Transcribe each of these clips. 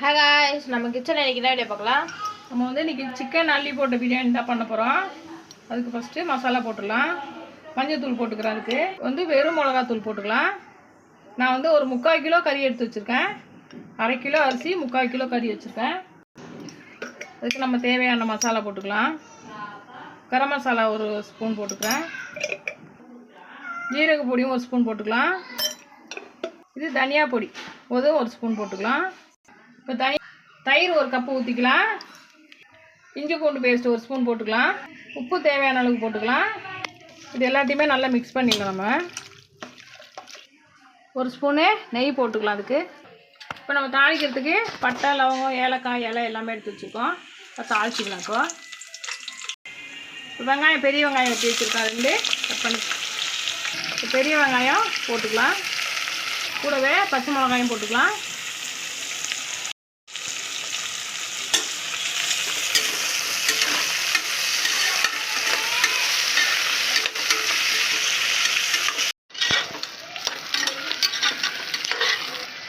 Hey guys நம்ம கிச்சனில் இன்றைக்கி என்ன வீடியோ பார்க்கலாம்? நம்ம வந்து இன்றைக்கி சிக்கன் அள்ளி போட்ட பிரியாணி தான் பண்ண போகிறோம் அதுக்கு ஃபஸ்ட்டு மசாலா போட்டுடலாம். மஞ்சத்தூள் போட்டுக்கிறேன் அதுக்கு. வந்து வெறும் மிளகாத்தூள் போட்டுக்கலாம். நான் வந்து ஒரு முக்கால் கிலோ கறி எடுத்து வச்சுருக்கேன். அரை கிலோ அரிசி முக்கால் கிலோ கறி வச்சுருக்கேன். அதுக்கு நம்ம தேவையான மசாலா போட்டுக்கலாம். கரம் மசாலா ஒரு ஸ்பூன் போட்டுக்கிறேன். ஜீரக பொடியும் ஒரு ஸ்பூன் போட்டுக்கலாம். இது தனியா பொடி. அதுவும் ஒரு ஸ்பூன் போட்டுக்கலாம். இப்போ தனி தயிர் ஒரு கப்பு ஊற்றிக்கலாம் இஞ்சி பூண்டு பேஸ்ட் ஒரு ஸ்பூன் போட்டுக்கலாம். உப்பு தேவையான அளவுக்கு போட்டுக்கலாம். இது எல்லாத்தையுமே நல்லா மிக்ஸ் பண்ணிடலாம் நம்ம. ஒரு ஸ்பூனு நெய் போட்டுக்கலாம் அதுக்கு. இப்போ நம்ம தாளிக்கிறதுக்கு பட்டை லவங்கம் ஏலக்காய் இலை எல்லாமே எடுத்து வச்சுருக்கோம். இப்போ தாளிச்சிக்கலாம் இப்போ. வெங்காயம் பெரிய வெங்காயம் எடுத்து வச்சுருக்கோம் ரெண்டு. கட் பண்ணி. பெரிய வெங்காயம் போட்டுக்கலாம். கூடவே பச்சை மிளகாயும் போட்டுக்கலாம்.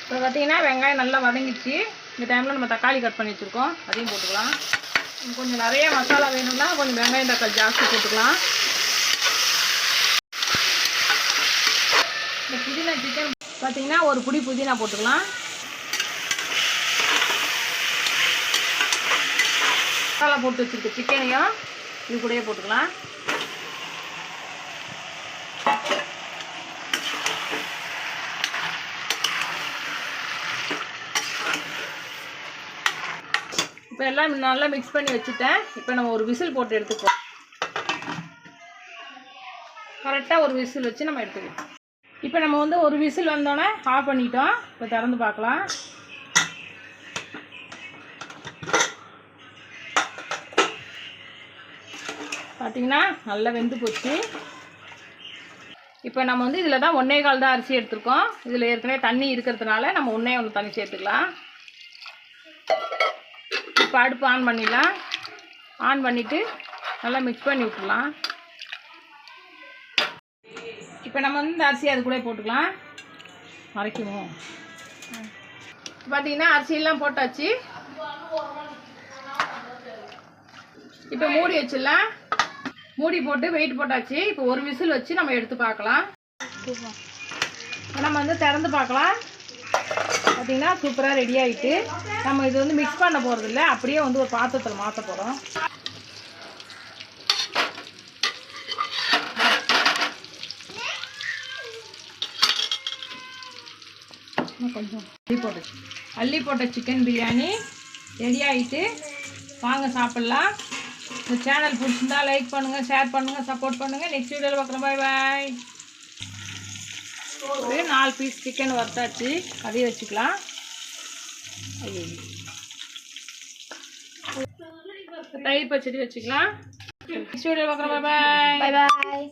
இப்போ பார்த்தீங்கன்னா வெங்காயம் நல்லா வதங்கிடுச்சு. இந்த டைமில் நம்ம தக்காளி கட் பண்ணி வச்சுருக்கோம். அதையும் போட்டுக்கலாம். கொஞ்சம் நிறைய மசாலா வேணும்னா கொஞ்சம் வெங்காயம் தக்காளி ஜாஸ்தி போட்டுக்கலாம். இந்த புதினா சிக்கன் பார்த்தீங்கன்னா ஒரு புடி புதினா போட்டுக்கலாம். மசாலா போட்டு வச்சுருக்க சிக்கனையும் இது கூடயே போட்டுக்கலாம். இப்போ எல்லாம் நல்லா மிக்ஸ் பண்ணி வச்சுட்டேன். இப்போ நம்ம ஒரு விசில் போட்டு எடுத்துக்குவோம். கரெக்டாக ஒரு விசில் வச்சு நம்ம எடுத்துக்கலாம். இப்போ நம்ம வந்து ஒரு விசில் வந்தோடனே ஆஃப் பண்ணிட்டோம். இப்போ திறந்து பார்க்கலாம். பார்த்தீங்கன்னா நல்லா வெந்து போச்சு. இப்போ நம்ம வந்து இதில் தான் ஒன்றே கால் தான் அரிசி எடுத்துருக்கோம். இதில் ஏற்கனவே தண்ணி இருக்கிறதுனால நம்ம ஒன்றே ஒன்று தண்ணி சேர்த்துக்கலாம். இப்போ அடுப்பு ஆன் பண்ணிடலாம். ஆன் பண்ணிவிட்டு நல்லா மிக்ஸ் பண்ணி விட்டுலாம் இப்போ நம்ம வந்து இந்த அரிசி அது கூட போட்டுக்கலாம். மறைக்குவோம் பார்த்தீங்கன்னா அரிசியெல்லாம் போட்டாச்சு. இப்போ மூடி வச்சிடலாம். மூடி போட்டு வெயிட் போட்டாச்சு. இப்போ ஒரு விசில் வச்சு நம்ம எடுத்து பார்க்கலாம். நம்ம வந்து திறந்து பார்க்கலாம். பார்த்தீங்கன்னா சூப்பராக ரெடி ஆகிட்டு நம்ம இது வந்து மிக்ஸ் பண்ண போகிறதில்ல அப்படியே வந்து ஒரு பாத்திரத்தில் மாற்ற போகிறோம் கொஞ்சம் அள்ளி போட்ட அள்ளி போட்ட சிக்கன் பிரியாணி ரெடி ஆகிட்டு வாங்க சாப்பிட்லாம். இந்த சேனல் பிடிச்சிருந்தா லைக் பண்ணுங்கள் ஷேர் பண்ணுங்கள் சப்போர்ட் பண்ணுங்கள் நெக்ஸ்ட் வீடியோவில் பார்க்குறோம் பாய் பாய் ஒரு நாலு பீஸ் சிக்கன் வறுத்தாச்சு. அதையும் வச்சுக்கலாம். தயிர் பச்சடி வச்சுக்கலாம். பாய் பாய்